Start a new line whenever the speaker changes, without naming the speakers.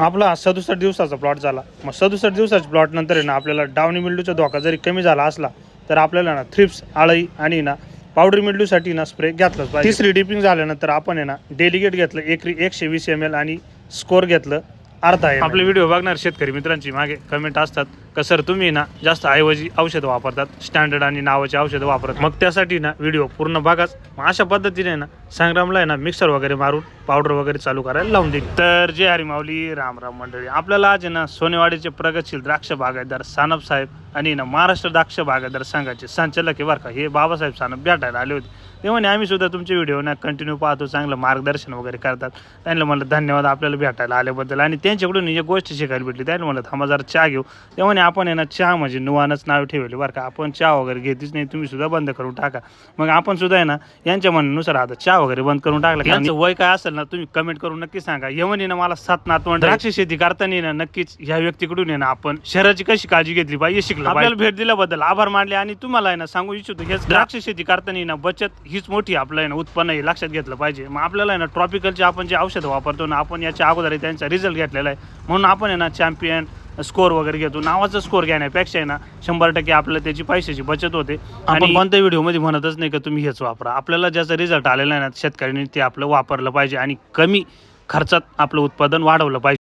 आपला सदुसष्ट दिवसाचा प्लॉट झाला. मग सदुसष्ट दिवसाच्या प्लॉट नंतर आहे ना आपल्याला डावणी मिल्डूचा धोका जरी कमी झाला असला तर आपल्याला ना थ्रिप्स आळई आणि ना पावडर मिल्डूसाठी ना स्प्रे घेतलाच पाहिजे. तिसरी डिपिंग झाल्यानंतर आपण आहे ना डेलिगेट घेतलं एकरी एकशे वीस एम एल आणि स्कोर घेतलं अर्धा आहे आपले व्हिडिओ बघणार शेतकरी मित्रांची मागे कमेंट असतात. का सर तुम्ही ना जास्त ऐवजी औषधं वापरतात स्टँडर्ड आणि नावाचे औषधं वापरतात मग त्यासाठी ना व्हिडिओ पूर्ण बघाच. मग अशा पद्धतीने ना संग्रामला आहे ना मिक्सर वगैरे मारून पावडर वगैरे चालू करायला लावून देईल. तर जे हरी माऊली राम राम मंडळी. आपल्याला आज आहे ना सोनेवाडीचे प्रगतशील द्राक्ष बागायतदार सानप साहेब आणि ना महाराष्ट्र द्राक्ष बागायतदार संघाचे संचालक हे बरं हे बाबासाहेब सानप भेटायला आले होते. ते म्हणे आम्ही सुद्धा तुमचे व्हिडिओ ना कंटिन्यू पाहतो चांगलं मार्गदर्शन वगैरे करतात. त्यांना म्हणलं धन्यवाद आपल्याला भेटायला आल्याबद्दल. आणि त्यांच्याकडून एक गोष्ट शिकायला भेटली त्यांनी म्हणलं थांबा जरा चहा घेऊ. ते म्हणे आपण आहे ना चहा म्हणजे नुवानच नाव ठेवले बरं का. आपण चहा वगैरे घेतच नाही तुम्ही सुद्धा बंद करून टाका. मग आपण सुद्धा आहे ना यांच्या म्हणण्यानुसार आता चहा वगैरे बंद करून टाकलं यांचं वय काय असेल ना तुम्ही कमेंट करून नक्की सांगा. यवनी ना मला सात नातवंड द्राक्ष शेती करताना ना नक्कीच ह्या व्यक्तीकडून आहे ना आपण शहराची कशी काळजी घेतली पाहिजे शिकलं आपल्याला भेट दिल्याबद्दल आभार मानले आणि तुम्हाला आहे ना सांगू इच्छितो हेच द्राक्ष शेती करताना ना बचत हीच मोठी आपलं आहे ना उत्पन्न हे लक्षात घेतलं पाहिजे. मग आपल्याला आहे ना ट्रॉपिकलचे आपण जे औषधं वापरतो ना आपण याच्या अगोदर त्यांचा रिझल्ट घेतलेला आहे. म्हणून आपण आहे ना चॅम्पियन स्कोर वगैरे घेतो. नावाचा स्कोर घेण्यापेक्षा आहे ना शंभर टक्के आपल्याला त्याची पैशाची बचत होते. आणि कोणत्या व्हिडिओमध्ये म्हणतच नाही का तुम्ही हेच वापरा. आपल्याला ज्याचा रिझल्ट आलेला आहे ना शेतकऱ्यांनी ते आपलं वापरलं पाहिजे आणि कमी खर्चात आपलं उत्पादन वाढवलं पाहिजे.